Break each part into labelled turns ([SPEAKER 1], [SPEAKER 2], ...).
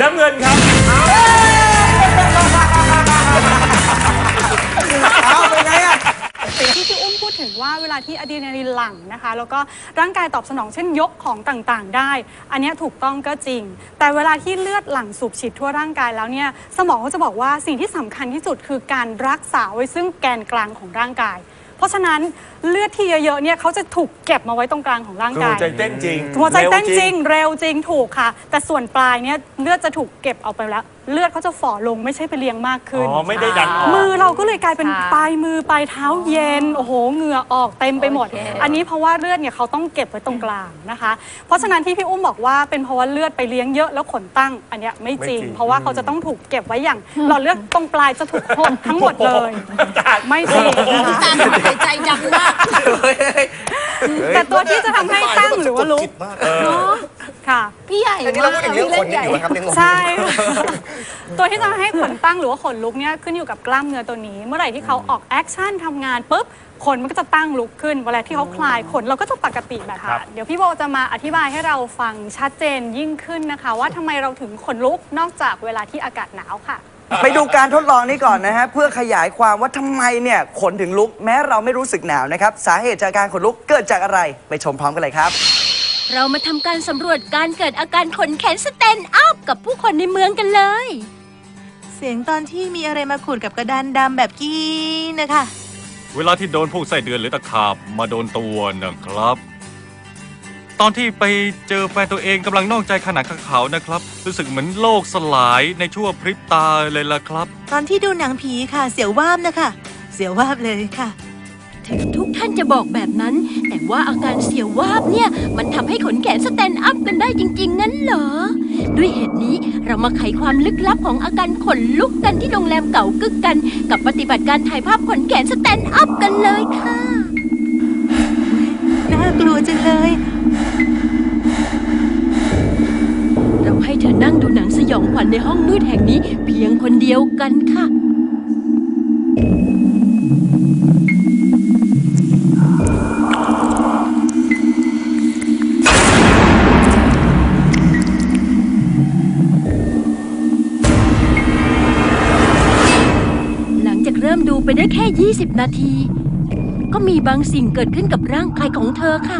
[SPEAKER 1] น้ำเงินครับ
[SPEAKER 2] เอาไปไงอะ
[SPEAKER 3] ที่พี่อุ้มพูดถึงว่าเวลาที่อะดรีนาลีนหลั่งนะคะ แล้วก็ร่างกายตอบสนองเช่นยกของต่างๆ ได้ อันเนี้ยถูกต้องก็จริง แต่เวลาที่เลือดหลั่งสูบฉีดทั่วร่างกายแล้วเนี่ยสมองก็จะบอกว่าสิ่งที่สำคัญที่สุดคือการรักษาไว้ซึ่งแกนกลางของร่างกาย เพราะฉะนั้นเลือดที่เยอะๆเนี่ยเขาจะถูกเก็บมาไว้ตรงกลางของร่าง
[SPEAKER 1] คือ
[SPEAKER 3] กา
[SPEAKER 1] หั
[SPEAKER 3] ย
[SPEAKER 1] วใจเต้นจริง
[SPEAKER 3] หัวใจเต้น
[SPEAKER 1] ร็
[SPEAKER 3] จริงเร็วจริงถูกค่ะ แต่ส่วนปลายเนี่ยเลือดจะถูกเก็บเอาไปแล้วเลือดเขาจะฝ่อลงไม่ใช่ไปเลี้ยงมากขึ้น
[SPEAKER 1] อ๋อไม่ได้ดันออก
[SPEAKER 3] มือเราก็เลยกลายเป็น
[SPEAKER 4] ค่ะ
[SPEAKER 3] ปลายมือปลายเท้าเย็น โอ้โหเหงื่อออกเต็มไปหมด
[SPEAKER 4] โอเค
[SPEAKER 3] อันนี้เพราะว่าเลือดเนี่ยเขาต้องเก็บไว้ตรงกลางนะคะ เพราะฉะนั้นที่พี่อุ้มบอกว่าเป็นเพราะว่าเลือดไปเลี้ยงเยอะแล้วขนตั้ง อันเนี้ยไม่จริง
[SPEAKER 1] ไม่จริง
[SPEAKER 3] เพราะว่าเขาจะต้องถูกเก็บไว้อย่างหลอดเลือดตรงปลายจะถูกหดทั้งหมดเลย ไม่จริงนะคะ
[SPEAKER 4] ตามหายใจดังมาก
[SPEAKER 3] แต่ตัวที่จะทำให้ตั้งหรือว่าลุก
[SPEAKER 1] เออ
[SPEAKER 3] ค่ะ
[SPEAKER 4] พี่ใหญ่
[SPEAKER 2] อันนี้เราพูดถึงเรื่องคนนี่อยู่นะครับยังงง
[SPEAKER 3] ใช่ตัวที่จะให้ขนตั้งหรือว่าขนลุกเนี่ยขึ้นอยู่กับกล้ามเนื้อตัวนี้ เมื่อไหร่ที่เขาออกแอคชั่นทำงานปุ๊บขนมันก็จะตั้งลุกขึ้น เวลาที่เขาคลายขนเราก็จะปกติแบบ
[SPEAKER 1] ครั
[SPEAKER 3] ค่ะ
[SPEAKER 1] บ
[SPEAKER 3] เดี๋ยวพี่โบจะมาอธิบายให้เราฟังชัดเจนยิ่งขึ้นนะคะ ว่าทำไมเราถึงขนลุกนอกจากเวลาที่อากาศหนาวค่ะ
[SPEAKER 2] ไปดูการทดลองนี้ก่อนนะฮะ เพื่อขยายความว่าทำไมเนี่ยขนถึงลุก แม้เราไม่รู้สึกหนาวนะครับ สาเหตุจากการขนลุกเกิดจากอะไร ไปชมพร้อมกันเลยครับ
[SPEAKER 5] เรามาทำการสำรวจการเกิดอาการขนแขนสแตนด์อัพกับผู้คนในเมืองกันเลย
[SPEAKER 6] เสียงตอนที่มีอะไรมาขูดกับกระดานดำแบบกี้นะคะ
[SPEAKER 7] เวลาที่โดนพวกไส้เดือนหรือตะขาบมาโดนตัวนะครับ ตอนที่ไปเจอแฟนตัวเองกำลังนอกใจขนาดขาวๆนะครับ รู้สึกเหมือนโลกสลายในชั่วพริบตาเลยล่ะครับ
[SPEAKER 6] ตอนที่ดูหนังผีค่ะ เสียววาบนะคะ เสียววาบเลยค่ะ
[SPEAKER 5] ถึงทุกท่านจะบอกแบบนั้น แต่ว่าอาการเสียววาบเนี่ย มันทำให้ขนแขนสแตนด์อัพกันได้จริง ๆ งั้นเหรอ ด้วยเหตุนี้เรามาไขความลึกลับของอาการขนลุกกันที่โรงแรมเก่ากึกกัน กับปฏิบัติการถ่ายภาพขนแขนสแตนด์อัพกันเลยค่ะ
[SPEAKER 6] น่ากลัวจังเลย
[SPEAKER 5] เราให้เธอนั่งดูหนังสยองขวัญในห้องมืดแห่งนี้ เพียงคนเดียวกันค่ะ ไปได้แค่ 20 นาที ก็มีบางสิ่งเกิดขึ้นกับร่างกายของเธอค่ะ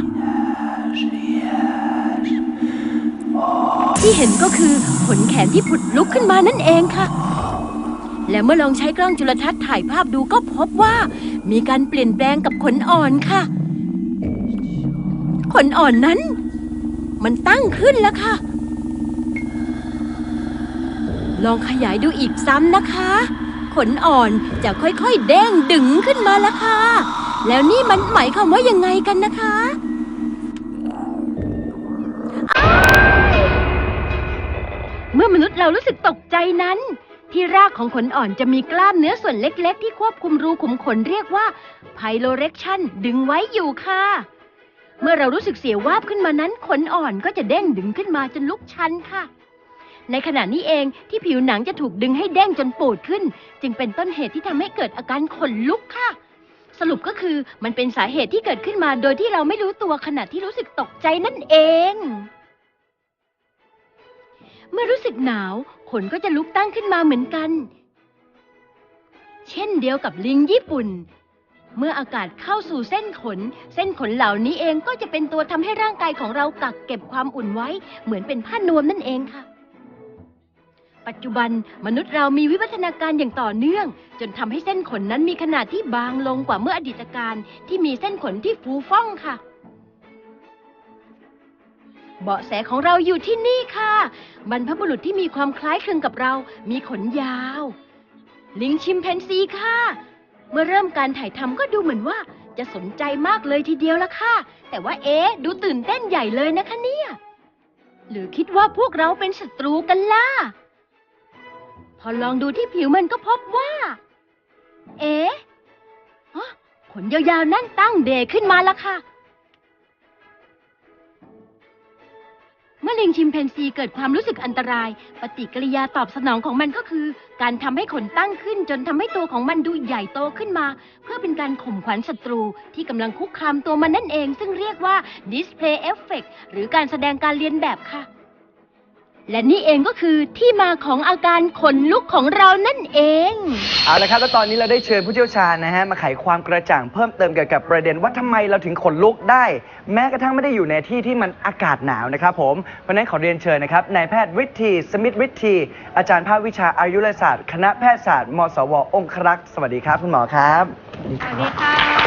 [SPEAKER 5] ที่เห็นก็คือขนแขนที่ผุดลุกขึ้นมานั่นเองค่ะ และเมื่อลองใช้กล้องจุลทรรศน์ถ่ายภาพดูก็พบว่า มีการเปลี่ยนแปลงกับขนอ่อนค่ะ ขนอ่อนนั้น มันตั้งขึ้นแล้วค่ะ ลองขยายดูอีกซ้ำนะคะ ขนอ่อนจะค่อยๆเด้งดึงขึ้นมาล้วค่ะ แล้วนี่มันหมายความว่ายังไงกันนะคะเมื่อมนุษย์เรารู้สึกตกใจนั้น ที่รากของขนอ่อนจะมีกล้ามเนื้อส่วนเล็กๆ ที่ควบคุมรูขุมขนเรียกว่าไพโลเรคชันดึงไว้อยู่ค่ะ เมื่อเรารู้สึกเสียวาบขึ้นมานั้นขนอ่อนก็จะเด้งดึงขึ้นมาจนลุกชันค่ะ ในขณะนี้เองที่ผิวหนังจะถูกดึงให้เด้งจนปูดขึ้น จึงเป็นต้นเหตุที่ทำให้เกิดอาการขนลุกค่ะ สรุปก็คือมันเป็นสาเหตุที่เกิดขึ้นมาโดยที่เราไม่รู้ตัวขณะที่รู้สึกตกใจนั่นเอง เมื่อรู้สึกหนาวขนก็จะลุกตั้งขึ้นมาเหมือนกัน เช่นเดียวกับลิงญี่ปุ่นเมื่ออากาศเข้าสู่เส้นขน เส้นขนเหล่านี้เองก็จะเป็นตัวทำให้ร่างกายของเรากักเก็บความอุ่นไว้ เหมือนเป็นผ้านวมนั่นเองค่ะ ปัจจุบันมนุษย์เรามีวิวัฒนาการอย่างต่อเนื่อง จนทำให้เส้นขนนั้นมีขนาดที่บางลงกว่าเมื่ออดีตการที่มีเส้นขนที่ฟูฟ่องค่ะ เบาะแสของเราอยู่ที่นี่ค่ะบรรพบุรุษที่มีความคล้ายคลึงกับเรา มีขนยาว ลิงชิมแปนซีค่ะ เมื่อเริ่มการถ่ายทำก็ดูเหมือนว่า จะสนใจมากเลยทีเดียวละค่ะ แต่ว่าเอ๊ะดูตื่นเต้นใหญ่เลยนะคะเนี่ย หรือคิดว่าพวกเราเป็นศัตรูกันล่ะ พอลองดูที่ผิวมันก็พบว่า เอ๊ะฮะขนยาวๆนั่นตั้งเดขึ้นมาแล้วค่ะ เมื่อลิงชิมแปนซีเกิดความรู้สึกอันตราย ปฏิกิริยาตอบสนองของมันก็คือ การทำให้ขนตั้งขึ้น จนทำให้ตัวของมันดูใหญ่โตขึ้นมา เพื่อเป็นการข่มขวัญศัตรูที่กำลังคุกคามตัวมันนั่นเอง ซึ่งเรียกว่า display effect หรือการแสดงการเรียนแบบค่ะ และนี่เองก็คือที่มาของอาการขนลุกของเรานั่นเอง
[SPEAKER 2] เอาละครับแล้วตอนนี้เราได้เชิญผู้เชี่ยวชาญนะฮะมาไขความกระจ่างเพิ่มเติมเกี่ยวกับประเด็นว่าทำไมเราถึงขนลุกได้ แม้กระทั่งไม่ได้อยู่ในที่ที่มันอากาศหนาวนะครับผมเพราะฉะนั้นขอเรียนเชิญนะครับนายแพทย์วิทย์สมิทธวิทย์อาจารย์ภาควิชาอายุรศาสตร์ คณะแพทยศาสตร์มศวองครักษ์สวัสดีครับคุณหมอครับ
[SPEAKER 3] สวัสดีค่ะ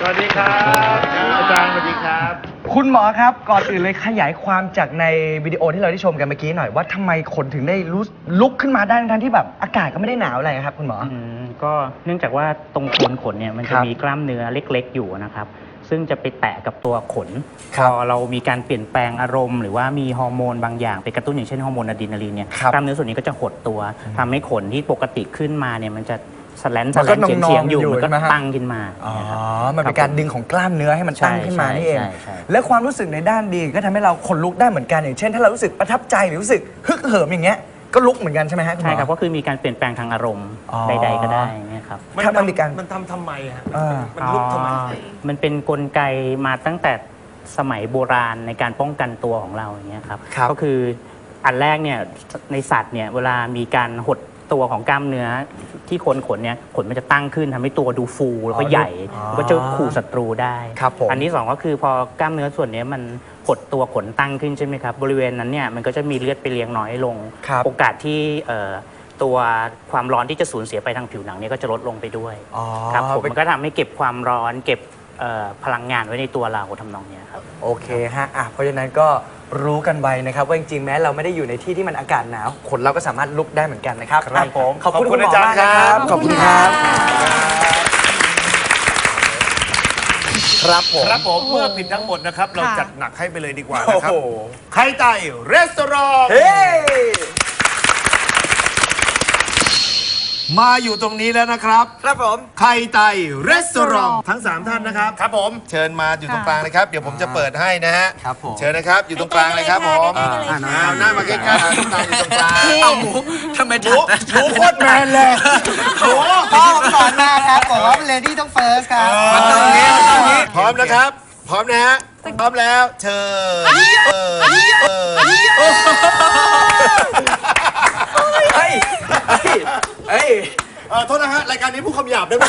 [SPEAKER 1] สวัสดีครับ อาจารย์สวัสดีครับ
[SPEAKER 2] คุณหมอครับก่อนอื่นเลยขยายความจากในวิดีโอที่เราได้ชมกันเมื่อกี้หน่อยว่าทำไมคนถึงได้รู้ลุกขึ้นมาได้ทั้งๆที่แบบอากาศก็ไม่ได้หนาวอะไรครับ คุณหมอ
[SPEAKER 4] อืมก็เนื่องจากว่าตรงโคนขนเนี่ยมัน
[SPEAKER 2] ค
[SPEAKER 4] จะ
[SPEAKER 2] รับ
[SPEAKER 4] มีกล้ามเนื้อเล็กๆอยู่นะครับ ซึ่งจะไปแตะกับตัวขน
[SPEAKER 2] ค
[SPEAKER 4] พ
[SPEAKER 2] รับ
[SPEAKER 4] อเรามีการเปลี่ยนแปลงอารมณ์หรือว่ามีฮอร์โมนบางอย่างไปกระตุ้นอย่างเช่นฮอร์โมนอะดรีนาลีนเนี่ย
[SPEAKER 2] ครับ
[SPEAKER 4] กล้ามเนื้อส่วนนี้ก็จะหดตัวทำให้ขนที่ปกติขึ้นมาเนี่ยมันจะ สแลนส
[SPEAKER 2] มัน
[SPEAKER 4] แล
[SPEAKER 2] ก็
[SPEAKER 4] นเฉียง
[SPEAKER 2] นองๆ
[SPEAKER 4] เฉียงๆอยู่
[SPEAKER 2] อยู่
[SPEAKER 4] มันก็
[SPEAKER 2] ใช่ไหมฮะ
[SPEAKER 4] ตั้งขึ้นมา
[SPEAKER 2] อ๋อ
[SPEAKER 4] เนี่ยครับ
[SPEAKER 2] มันเป็นการดึงของกล้ามเนื้อให้มันตั้ง
[SPEAKER 4] ใช่
[SPEAKER 2] ขึ้นมานี่เอง
[SPEAKER 4] ใช่ใช่
[SPEAKER 2] และความรู้สึกในด้านดีก็ทำให้เราขนลุกได้เหมือนกันอย่างเช่น ถ้าเรารู้สึกประทับใจหรือรู้สึกฮึกเหิมอย่างเงี้ยก็ลุกเหมือนกันใช่ไหมฮะคุณหม
[SPEAKER 4] ใช่
[SPEAKER 2] อ
[SPEAKER 4] ครับก็คือมีการเปลี่ยนแปลงทางอารมณ์
[SPEAKER 2] อ๋อ
[SPEAKER 4] ใด ๆ ก็ได้เนี่ยครับ
[SPEAKER 2] ถ้ามันมีการ
[SPEAKER 1] มันทำทำไมฮะ
[SPEAKER 2] อ่า
[SPEAKER 1] มันลุกทำไม
[SPEAKER 4] อ๋อมันเป็นกลไกมาตั้งแต่สมัยโบราณในการป้องกันตัวของเราอย่างเงี้ยครับ
[SPEAKER 2] ครับ
[SPEAKER 4] ก็คืออันแรกเนี่ยในสัตว์เนี่ยเวลามีการหด ตัวของกล้ามเนื้อที่โคนขนเนี่ยขนมันจะตั้งขึ้นทำให้ตัวดูฟูแล้วก็ใหญ่
[SPEAKER 2] อ๋อ
[SPEAKER 4] แล้วก็จะขู่ศัตรูได้
[SPEAKER 2] ครับผม
[SPEAKER 4] อันที่สองก็คือพอกล้ามเนื้อส่วนเนี้ยมันหดตัวขนตั้งขึ้นใช่ไหมครับ บริเวณนั้นเนี่ยมันก็จะมีเลือดไปเลี้ยงน้อยลง
[SPEAKER 2] ครับ
[SPEAKER 4] โอกาสที่เอ่อตัวความร้อนที่จะสูญเสียไปทางผิวหนังเนี่ยก็จะลดลงไปด้วย
[SPEAKER 2] อ๋อ
[SPEAKER 4] ครับผม
[SPEAKER 2] เป็น
[SPEAKER 4] มันก็ทำให้เก็บความร้อน เก็บเอ่อพลังงานไว้ในตัวเราทำนองเนี้ยครับ
[SPEAKER 2] โอเคฮะอะเพราะฉะนั้นก็ รู้กันไว้นะครับ ว่าจริงๆแม้เราไม่ได้อยู่ในที่ที่มันอากาศหนาวขนเราก็สามารถลุกได้เหมือนกันนะครับ
[SPEAKER 1] ครับผม
[SPEAKER 2] ขอบคุณ
[SPEAKER 1] ขอบคุ
[SPEAKER 2] คุณ
[SPEAKER 1] ณ
[SPEAKER 2] หมอ
[SPEAKER 1] อาจารย์
[SPEAKER 2] มากนะครับ
[SPEAKER 1] ครับ
[SPEAKER 2] ขอบคุณครับ ครับผม
[SPEAKER 1] ครับผมเมื่อผิดทั้งหมดนะครับ เรา
[SPEAKER 3] ค่ะ
[SPEAKER 1] จัดหนักให้ไปเลยดีกว่า
[SPEAKER 2] โอ้
[SPEAKER 1] นะครับ
[SPEAKER 2] โห
[SPEAKER 1] ไข่ไต่รีสอร์ท
[SPEAKER 2] เฮ้
[SPEAKER 1] มาอยู่ตรงนี้แล้วนะครับ
[SPEAKER 2] ครับผม
[SPEAKER 1] ไข่ไต่รีสอร์ททั้ง 3 ท่านนะครับ ครับผม เชิญมาอยู่ตรงกลางเลยครับ เดี๋ยวผมจะเปิดให้นะฮะ
[SPEAKER 2] ครับผม
[SPEAKER 1] เชิญนะครับ อยู่ตรงกลางเลยครับผม
[SPEAKER 6] ใกล้ๆเลยค่ะ
[SPEAKER 1] อ่าหน้ามาใกล้ๆอ่าตรงกลางอยู่ตรงกลาง
[SPEAKER 2] เอาหมูทำไม
[SPEAKER 1] หมูหมูโคตรแมนเลยหมู
[SPEAKER 2] พ่อผมสอนมาครับบอกว่าเลดี้ต้องเฟิร์สครับ
[SPEAKER 1] มันต้องอย่างนี้มันต้องอย่างนี้พร้อมนะครับ พร้อมนะฮะ พร้อมแล้ว เชิญเออเออ
[SPEAKER 2] เฮ้ย เฮ้ย
[SPEAKER 1] เออโทษนะฮะรายการนี้พูดคำหยาบได้ไหม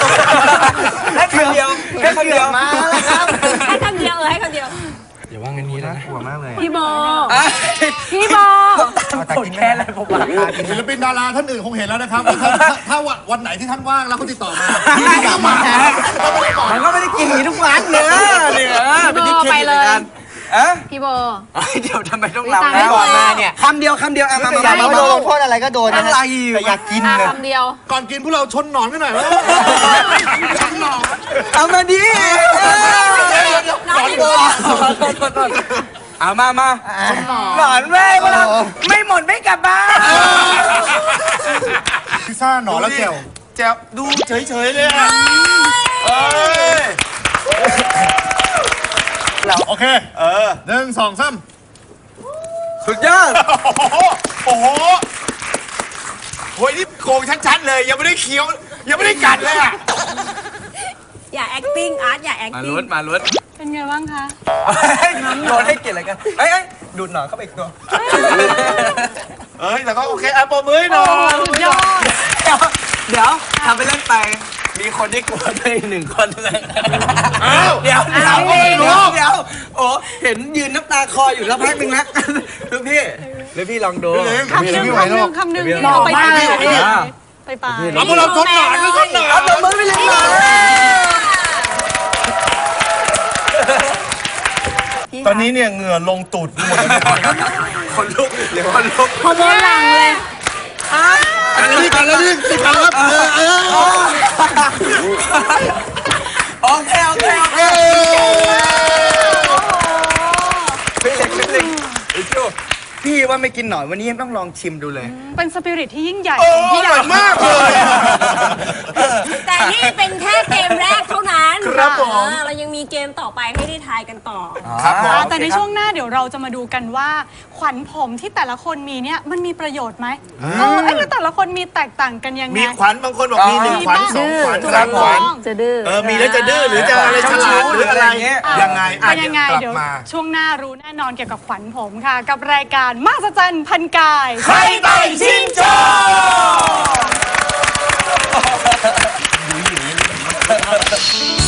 [SPEAKER 2] แค่คำเดียวแค่คำเดียวมาแล้วครับ
[SPEAKER 8] ให้คำเดียวเออให้คำเดียว
[SPEAKER 2] อย่าว่างั้นนี้นะกลัวมากเลย
[SPEAKER 8] พี่โบพี่โบ
[SPEAKER 2] แต่กินแค่อะไรผมว่า
[SPEAKER 1] ศิลปินดาราท่านอื่นคงเห็นแล้วนะครับว่าถ้าถ้าถ้าวันวันไหนที่ท่านว่างแล้วเขาติดต่อมาพี่กลับมาต้องไม่ได้บอก
[SPEAKER 2] มันก็ไม่ได้กินอย่างนี้ทุกวันเนอะเนี่ยเป็นที่เครดิตในการเอ๊ะ
[SPEAKER 8] พี่โบ
[SPEAKER 2] เดี๋ยวทำไมต้อง
[SPEAKER 8] ตาม
[SPEAKER 2] รำ
[SPEAKER 8] ไม่
[SPEAKER 2] นะ
[SPEAKER 8] ก่อนมาเนี่ย
[SPEAKER 2] คำเดียวคำเดียวอะมามา
[SPEAKER 6] อย่า
[SPEAKER 2] มา
[SPEAKER 6] มา
[SPEAKER 2] มา
[SPEAKER 6] โดนโทษอะไรก็โดนนะ
[SPEAKER 2] อะไรแต่อยากกิน
[SPEAKER 8] อะ
[SPEAKER 2] เลย
[SPEAKER 8] คำเดียว
[SPEAKER 1] ก่อนกินพวกเราชนหนอนกันหน่อยไหมชนหนอน
[SPEAKER 2] เอามาดิ
[SPEAKER 8] น้องพี่โบ
[SPEAKER 2] เอามามาหนอนแม่เวลาไม่หมดไม่กลับบ้าน
[SPEAKER 1] พิซซ่าหนอนแล้วแจ่วแจ่วดูเฉยๆเลยอะเอ้ย โอเคเออหนึ่งสองสาม
[SPEAKER 2] สุดยอด
[SPEAKER 1] โอ้โหโหยนี่โกงชัดๆเลยยังไม่ได้เคี้ยว ยังไม่ได้กัดเลยอะ
[SPEAKER 8] อย่า acting อาร์ตอย่า
[SPEAKER 2] มา
[SPEAKER 8] acting
[SPEAKER 2] ลุ้นมาลุ้น
[SPEAKER 3] เป็นไงบ้างคะ
[SPEAKER 2] โดนให้เกียรติอะไรกันเอ้ยเอ้ยดูดหนอนเข้าไปอีกตัว
[SPEAKER 1] เอ้ยแต่ก็โอเคอะปรบมือให้หน่อย
[SPEAKER 3] สุดยอด
[SPEAKER 2] เดี๋ยวเดี๋ยวทำไปเล่นไป มีคนที่กลัวตัวเองหนึ่งคนเลย
[SPEAKER 1] อ้าว
[SPEAKER 2] เดี๋ยวเดี๋ยว
[SPEAKER 1] อ้าวก็ไม่รู้
[SPEAKER 2] เดี๋ยว โอ้เห็นยืนน้ำตาคลออยู่แล้วพักหนึ่งนะลูกพี่ลูกพี่ลองดู
[SPEAKER 3] คำหนึ่งคำหนึ่งคำหนึ่ง
[SPEAKER 2] เดี๋ยว
[SPEAKER 3] ที่เราไป
[SPEAKER 2] บอก
[SPEAKER 3] ไป
[SPEAKER 2] มากเลย
[SPEAKER 3] ไปไป
[SPEAKER 1] เอาพวกเราชนหนอนไม่ชนหนอน
[SPEAKER 2] เอาตัวมือไปเลยมา
[SPEAKER 1] ตอนนี้เนี่ยเหงื่อลงตูดหมด
[SPEAKER 2] คนลุกเดี๋ยวคนลุก
[SPEAKER 8] พอโบหลังเลย
[SPEAKER 1] กันแล้วนี่กันแล้วนี่ติดกันครับเออเออ
[SPEAKER 2] โอเคโอเคโอเคพี่เล็กพี่เล็กไอ้ชูพี่ว่าไม่ กินหน่อยวันนี้ต้องลองชิมดูเลย
[SPEAKER 3] เป็นสปิริตที่ยิ่งใหญ่
[SPEAKER 1] โอ้
[SPEAKER 3] ของ
[SPEAKER 1] อ
[SPEAKER 3] พี่ให
[SPEAKER 1] ร่
[SPEAKER 3] ญ่
[SPEAKER 1] อยมากเลย
[SPEAKER 8] แต่นี่เป็นแค่เกมแรกเท่านั้น
[SPEAKER 1] ครับผม
[SPEAKER 8] เออเรายัง มีเกมต่อไปให้ได้ทายกันต่อ
[SPEAKER 1] ครับ
[SPEAKER 3] แต่ในช่วงหน้าเดี๋ยวเราจะมาดูกันว่า ขวัญผมที่แต่ละคนมีเนี่ยมันมีประโยชน์ไหมเอ้แล้วแต่ละคนมีแตกต่างกันยังไง
[SPEAKER 1] มีขวัญบางคนบอกมีหนึ่งขวัญสองขวัญสามขวัญ
[SPEAKER 8] จะดื้อ
[SPEAKER 1] เออ มีแล้วจะดื้อหรือจะอะไรฉลาดหรืออะไรเงี้ยยังไง
[SPEAKER 3] เป็นยังไง
[SPEAKER 1] เดี๋ย
[SPEAKER 3] วช่วงหน้ารู้แน่นอนเกี่ยวกับขวัญผมค่ะ กับรายการมาสจันพันกาย
[SPEAKER 1] ใครไต่ชิงโชว์